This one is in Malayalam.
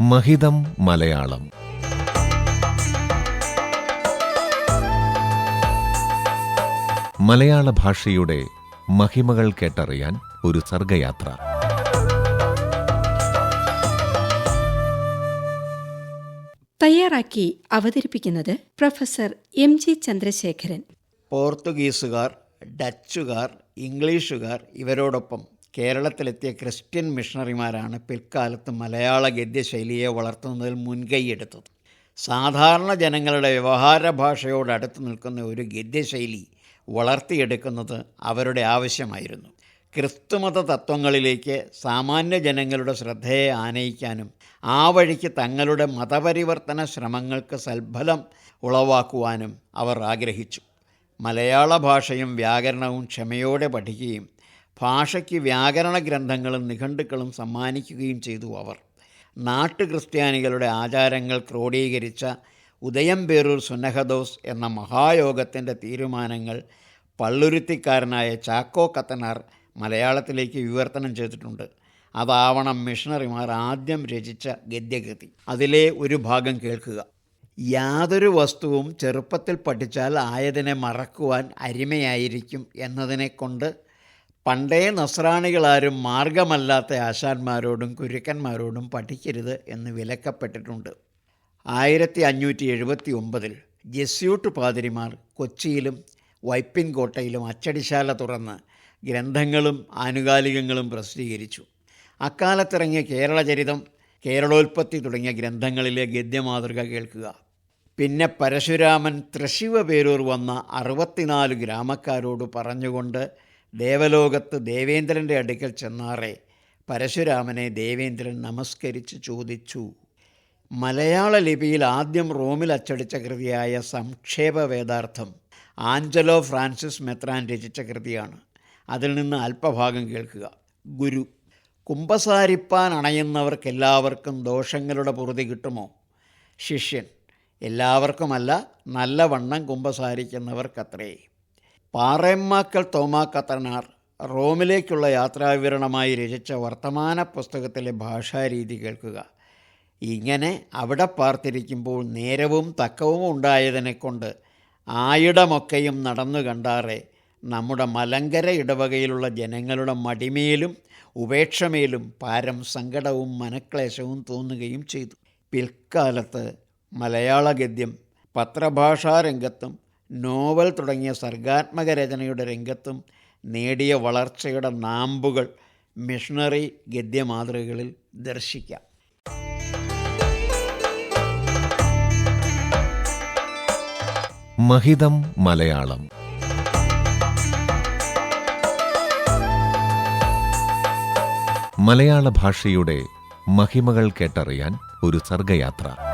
മഹിതം മലയാളം. മലയാള ഭാഷയുടെ മഹിമകൾ കേട്ടറിയാൻ ഒരു സർഗയാത്ര. തയ്യാറാക്കി അവതരിപ്പിക്കുന്നത് പ്രൊഫസർ എം ജി ചന്ദ്രശേഖരൻ. പോർത്തുഗീസുകാർ ഡച്ചുകാർ ഇംഗ്ലീഷുകാർ ഇവരോടൊപ്പം കേരളത്തിലെത്തിയ ക്രിസ്ത്യൻ മിഷണറിമാരാണ് പിൽക്കാലത്ത് മലയാള ഗദ്യശൈലിയെ വളർത്തുന്നതിൽ മുൻകൈയെടുത്തത്. സാധാരണ ജനങ്ങളുടെ വ്യവഹാര ഭാഷയോട് അടുത്ത് നിൽക്കുന്ന ഒരു ഗദ്യശൈലി വളർത്തിയെടുക്കുന്നത് അവരുടെ ആവശ്യമായിരുന്നു. ക്രിസ്തുമത തത്വങ്ങളിലേക്ക് സാമാന്യ ജനങ്ങളുടെ ശ്രദ്ധയെ ആനയിക്കാനും ആ വഴിക്ക് തങ്ങളുടെ മതപരിവർത്തന ശ്രമങ്ങൾക്ക് സൽഫലം ഉളവാക്കുവാനും അവർ ആഗ്രഹിച്ചു. മലയാള ഭാഷയും വ്യാകരണവും ക്ഷമയോടെ പഠിക്കുകയും ഭാഷയ്ക്ക് വ്യാകരണ ഗ്രന്ഥങ്ങളും നിഘണ്ടുക്കളും സമ്മാനിക്കുകയും ചെയ്തു അവർ. നാട്ടു ക്രിസ്ത്യാനികളുടെ ആചാരങ്ങൾ ക്രോഡീകരിച്ച ഉദയംപേരൂർ സുന്നഹദോസ് എന്ന മഹായോഗത്തിന്റെ തീരുമാനങ്ങൾ പള്ളുരുത്തിക്കാരനായ ചാക്കോ കത്തനാർ മലയാളത്തിലേക്ക് വിവർത്തനം ചെയ്തിട്ടുണ്ട്. അതാവണം മിഷണറിമാർ ആദ്യം രചിച്ച ഗദ്യഗതി. അതിലെ ഒരു ഭാഗം കേൾക്കുക. യാതൊരു വസ്തുവും ചെറുപ്പത്തിൽ പഠിച്ചാൽ ആയതിനെ മറക്കുവാൻ അരിമയായിരിക്കും എന്നതിനെക്കൊണ്ട് പണ്ടേ നസ്രാണികളാരും മാർഗമല്ലാത്ത ആശാന്മാരോടും കുരുക്കന്മാരോടും പഠിക്കരുത് എന്ന് വിലക്കപ്പെട്ടിട്ടുണ്ട്. ആയിരത്തി അഞ്ഞൂറ്റി എഴുപത്തി ഒമ്പതിൽ ജെസ്യൂട്ട് പാതിരിമാർ കൊച്ചിയിലും വൈപ്പിൻകോട്ടയിലും അച്ചടിശാല തുറന്ന് ഗ്രന്ഥങ്ങളും ആനുകാലികങ്ങളും പ്രസിദ്ധീകരിച്ചു. അക്കാലത്തിറങ്ങിയ കേരളചരിതം കേരളോൽപ്പത്തി തുടങ്ങിയ ഗ്രന്ഥങ്ങളിലെ ഗദ്യമാതൃക കേൾക്കുക. പിന്നെ പരശുരാമൻ തൃശിവ പേരൂർ വന്ന അറുപത്തിനാല് ഗ്രാമക്കാരോട് പറഞ്ഞുകൊണ്ട് ദേവലോകത്ത് ദേവേന്ദ്രന്റെ അടുക്കൽ ചെന്നാറെ പരശുരാമനെ ദേവേന്ദ്രൻ നമസ്കരിച്ച് ചോദിച്ചു. മലയാള ലിപിയിൽ ആദ്യം റോമിൽ അച്ചടിച്ച കൃതിയായ സംക്ഷേപ വേദാർത്ഥം ആഞ്ചലോ ഫ്രാൻസിസ് മെത്രാൻ രചിച്ച കൃതിയാണ്. അതിൽ നിന്ന് അല്പഭാഗം കേൾക്കുക. ഗുരു കുമ്പസാരിപ്പാൻ അണയുന്നവർക്കെല്ലാവർക്കും ദോഷങ്ങളുടെ പുറതി കിട്ടുമോ? ശിഷ്യൻ എല്ലാവർക്കുമല്ല നല്ലവണ്ണം കുമ്പസാരിക്കുന്നവർക്കത്രേ. പാറയമ്മാക്കൽ തോമാക്കത്തനാർ റോമിലേക്കുള്ള യാത്രാവിവരണമായി രചിച്ച വർത്തമാന പുസ്തകത്തിലെ ഭാഷാരീതി കേൾക്കുക. ഇങ്ങനെ അവിടെ പാർത്തിരിക്കുമ്പോൾ നേരവും തക്കവും ഉണ്ടായതിനെക്കൊണ്ട് ആയിടമൊക്കെയും നടന്നു കണ്ടാറെ നമ്മുടെ മലങ്കര ഇടവകയിലുള്ള ജനങ്ങളുടെ മടിമേലും ഉപേക്ഷമേലും പാരം സങ്കടവും മനക്ലേശവും തോന്നുകയും ചെയ്തു. പിൽക്കാലത്ത് മലയാള ഗദ്യം പത്രഭാഷാ രംഗത്തും നോവൽ തുടങ്ങിയ സർഗാത്മക രചനയുടെ രംഗത്തും നേടിയ വളർച്ചയുടെ നാമ്പുകൾ മിഷണറി ഗദ്യമാതൃകകളിൽ ദർശിക്കാം. മഹിതം മലയാളം. മലയാള ഭാഷയുടെ മഹിമകൾ കേട്ടറിയാൻ ഒരു സർഗയാത്ര.